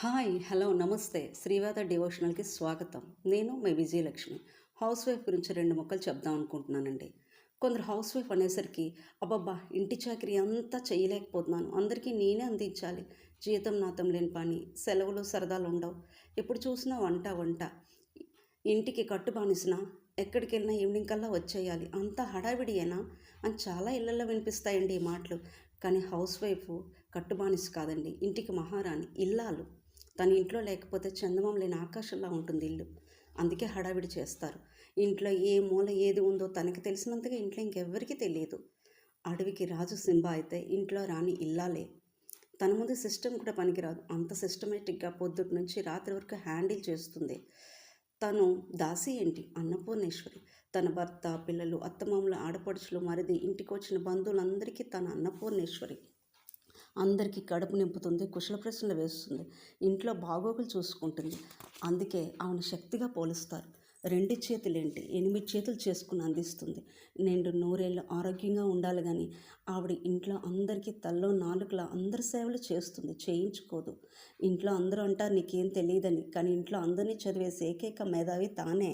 Hi hello నమస్తే. శ్రీవాద డివోషనల్కి స్వాగతం. నేను మీ విజయలక్ష్మి. హౌస్ వైఫ్ గురించి రెండు మొక్కలు చెప్దాం అనుకుంటున్నానండి. కొందరు హౌస్ వైఫ్ అనేసరికి అబ్బబ్బా ఇంటి చాకరీ అంతా చేయలేకపోతున్నాను. అందరికీ నేనే అందించాలి. జీతం నాతం లేని పని సెలవులు సరదాలు ఉండవు. ఎప్పుడు చూసినా వంట వంట. ఇంటికి కట్టు బానిసిన? ఎక్కడికి వెళ్ళినా ఈవినింగ్ కల్లా వచ్చేయాలి. అంత హడావిడియేనా? అని చాలా ఇళ్ళలో వినిపిస్తాయండి ఈ మాటలు. కానీ హౌస్ వైఫ్ కట్టుబానిస్ కాదండి. ఇంటికి మహారాణి ఇల్లాలు. తన ఇంట్లో లేకపోతే చందమం లేని ఆకాశంలా ఉంటుంది ఇల్లు. అందుకే హడావిడి చేస్తారు. ఇంట్లో ఏ మూల ఏది ఉందో తనకి తెలిసినంతగా ఇంట్లో ఇంకెవ్వరికీ తెలియదు. అడవికి రాజు సింబ అయితే ఇంట్లో రాని ఇల్లాలే. తన ముందు సిస్టమ్ కూడా పనికిరాదు. అంత సిస్టమేటిక్గా పొద్దుటి నుంచి రాత్రి వరకు హ్యాండిల్ చేస్తుంది. తను దాసి ఏంటి? అన్నపూర్ణేశ్వరి. తన భర్త పిల్లలు అత్తమామల ఆడపడుచులు మరిది ఇంటికి వచ్చిన బంధువులందరికీ తన అన్నపూర్ణేశ్వరి. అందరికీ కడుపు నింపుతుంది కుశల ప్రశ్నలు వేస్తుంది ఇంట్లో బాగోగులు చూసుకుంటుంది. అందుకే ఆమెను శక్తిగా పోలుస్తారు. రెండు చేతులేంటి? ఎనిమిది చేతులు చేసుకుని అందిస్తుంది. నిండు నూరేళ్ళు ఆరోగ్యంగా ఉండాలి కానీ ఆవిడ ఇంట్లో అందరికీ తల్లో నాలుగులా అందరి సేవలు చేస్తుంది. చేయించుకోదు. ఇంట్లో అందరూ అంటారు నీకేం తెలియదని కానీ ఇంట్లో అందరినీ చదివేసి ఏకైక మేధావి తానే.